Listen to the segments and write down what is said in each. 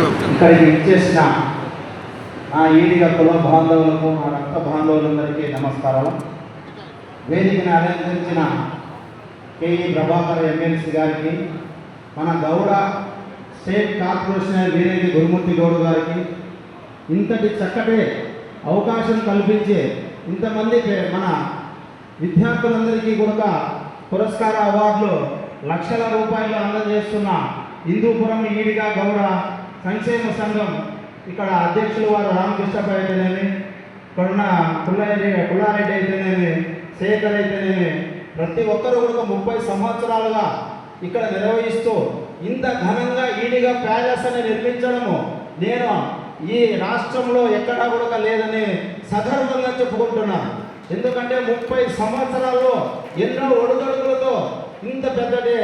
ఇక్కడికి ఇచ్చేసిన నా ఈడిగ కుల బాంధవులకు నా రక్త బాంధవులందరికీ నమస్కారాలు. వేదికను అలంకరించిన కేఈ ప్రభాకర్ ఎమ్మెల్సీ గారికి మన గౌడ స్టేట్ కార్పొరేషన్ వీరేది గురుమూర్తి గౌడ్ గారికి ఇంతటి చక్కటి అవకాశం కల్పించే ఇంతమంది మన విద్యార్థులందరికీ కూడా పురస్కార అవార్డులు లక్షల రూపాయలు అందజేస్తున్న హిందూపురం ఈడిగా గౌడ సంక్షేమ సంఘం ఇక్కడ అధ్యక్షులు వారు రామకృష్ణపై అయితేనేమి కొన్న పుల్లారెడ్డి పుల్లారెడ్డి అయితేనేమి శేఖర్ అయితేనేమి ప్రతి ఒక్కరు కూడా ముప్పై సంవత్సరాలుగా ఇక్కడ నిర్వహిస్తూ ఇంత ఘనంగా ఈడిగా ప్యాలెస్ అని నిర్మించడము నేను ఈ రాష్ట్రంలో ఎక్కడా కూడా లేదని సగర్వంగా చెప్పుకుంటున్నాను. ఎందుకంటే ముప్పై సంవత్సరాల్లో ఎన్నో ఒడుదొడుగులతో ఇంత పెద్దటి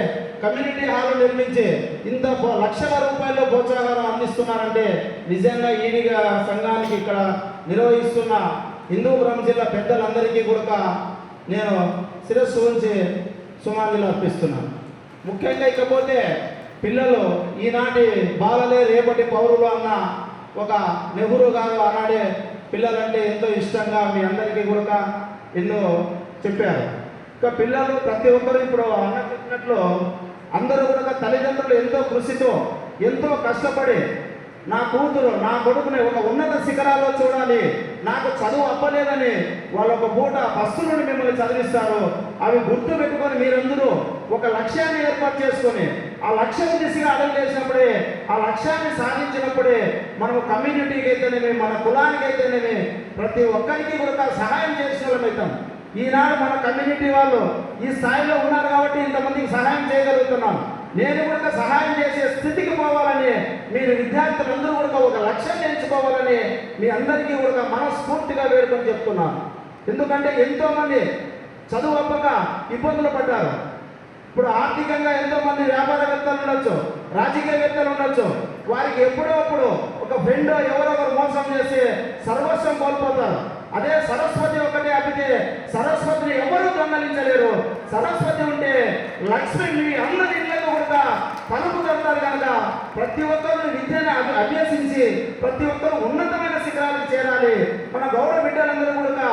కమ్యూనిటీ హాల్ నిర్మించి ఇంత లక్షల రూపాయల ప్రోత్సాహారం అందిస్తున్నారంటే నిజంగా ఈడిగా సంఘానికి ఇక్కడ నిర్వహిస్తున్న హిందూపురం జిల్లా పెద్దలందరికీ కూడా నేను శిరస్సు ఉంచి సుమాంజలు అర్పిస్తున్నాను. ముఖ్యంగా ఇకపోతే పిల్లలు ఈనాటి బాలలే రేపటి పౌరులు అన్న ఒక నెహ్రూ గారు ఆనాడే పిల్లలంటే ఎంతో ఇష్టంగా మీ అందరికీ కూడా ఎన్నో చెప్పారు. ఇంకా పిల్లలు ప్రతి ఒక్కరు ఇప్పుడు అన్న చెప్పినట్లు అందరూ కూడా తల్లిదండ్రులు ఎంతో కృషితో ఎంతో కష్టపడి నా కూతురు నా కొడుకుని ఒక ఉన్నత శిఖరాల్లో చూడాలి. నాకు చదువు అవ్వలేదని వాళ్ళ ఒక పూట బస్సులను మిమ్మల్ని చదివిస్తారు. అవి గుర్తు పెట్టుకొని మీరందరూ ఒక లక్ష్యాన్ని ఏర్పాటు చేసుకొని ఆ లక్ష్యం దిశగా అడుగు చేసినప్పుడే ఆ లక్ష్యాన్ని సాధించినప్పుడే మనం కమ్యూనిటీకి అయితేనేమి మన కులానికి అయితేనేమి ప్రతి ఒక్కరికి కూడా సహాయం చేసిన వాళ్ళం అవుతాం. ఈనాడు మన కమ్యూనిటీ వాళ్ళు ఈ స్థాయిలో ఉన్నారు కాబట్టి ఇంతమందికి సహాయం చేయగలుగుతున్నాం. నేను కూడా సహాయం చేసే స్థితికి పోవాలని మీరు విద్యార్థులందరూ కూడా ఒక లక్ష్యం ఎంచుకోవాలని మీ అందరికీ కూడా మనస్ఫూర్తిగా వేడుకొని చెప్తున్నాను. ఎందుకంటే ఎంతోమంది చదువు అవ్వక ఇబ్బందులు పడ్డారు. ఇప్పుడు ఆర్థికంగా ఎంతోమంది వ్యాపారవేత్తలు ఉండొచ్చు రాజకీయవేత్తలు ఉండొచ్చు. వారికి ఎప్పుడో అప్పుడు ఒక ఫ్రెండ్ ఒకరు మోసం చేసి సర్వస్వం కోల్పోతారు. అదే సరస్వతి ఒకటే అప్పితే సరస్వతిని ఎవరు దొంగలించలేరు. సరస్వతి ఉంటే లక్ష్మి మీ అందరి ఇళ్ళకు కూడా తలుపు తడతారు కనుక ప్రతి ఒక్కరు విద్యను అభి- అభ్యసించి ప్రతి ఒక్కరు ఉన్నతమైన శిఖరాలకు చేరాలి. మన గౌరవ బిడ్డలందరూ కూడా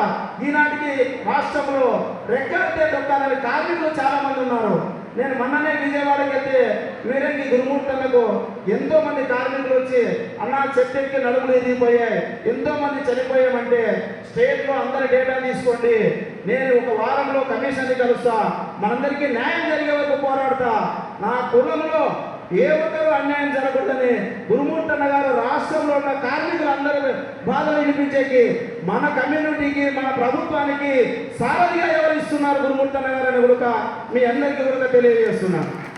ఈనాటికి రాష్ట్రంలో రెక్కలతో దొక్కాలని కార్మికులు చాలా మంది ఉన్నారు. నేను మొన్ననే విజయవాడకి వెళ్తే వీరంగి గురుమూర్తలకు ఎంతో మంది కార్మికులు వచ్చి అన్న చెట్టెక్కి నలుగులు ఎదిగిపోయాయి. ఎంతో మంది చనిపోయామంటే స్టేట్లో అందరి డేటా తీసుకోండి. నేను ఒక వారంలో కమిషన్ కలుస్తా. మనందరికీ న్యాయం జరిగే వరకు పోరాడతా. నా కులంలో ఏ ఒక్కరు అన్యాయం జరగకూడదని గురుమూర్తన్న గారు రాష్ట్రంలో ఉన్న బాధలు వినిపించేకి మన కమ్యూనిటీకి మన ప్రభుత్వానికి సారథిగా ఎవరు ఇస్తున్నారు గురుమూర్తన్న గారు అని మీ అందరికీ కూడా తెలియజేస్తున్నాను.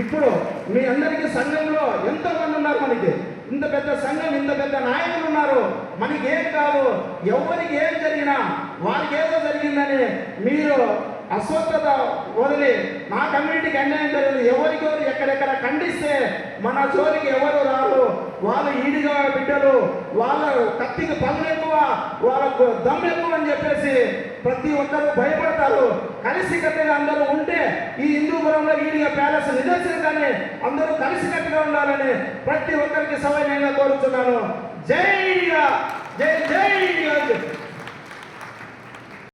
ఇప్పుడు మీ అందరికీ సంఘంలో ఎంతో మంది ఉన్నారు మనకి. ఇంత పెద్ద సంఘం ఇంత పెద్ద నాయకులు ఉన్నారు. మనకి ఏం కాదు ఎవరికి ఏం జరిగినా వారికి ఏదో జరిగిందని మీరు అస్వస్థత వదిలి నా కమ్యూనిటీకి అన్యాయం జరిగింది. ఎవరికెవరు ఎక్కడెక్కడ ఖండిస్తే మన జోలికి ఎవరు రారు? వాళ్ళ ఈడిగా బిడ్డలు వాళ్ళ కత్తికి పనులు ఎక్కువ వాళ్ళకు దమ్ ఎక్కువ అని చెప్పేసి ప్రతి ఒక్కరూ భయపడతారు. కలిసికట్టుగా అందరూ ఉంటే ఈ హిందూపురంలో ఈడిగా ప్యాలెస్ నిదర్శనగానే అందరూ కలిసికట్టుగా ఉండాలని ప్రతి ఒక్కరికి సవయంగా కోరుతున్నాను జై ఈడిగా జై జై ఈడిగా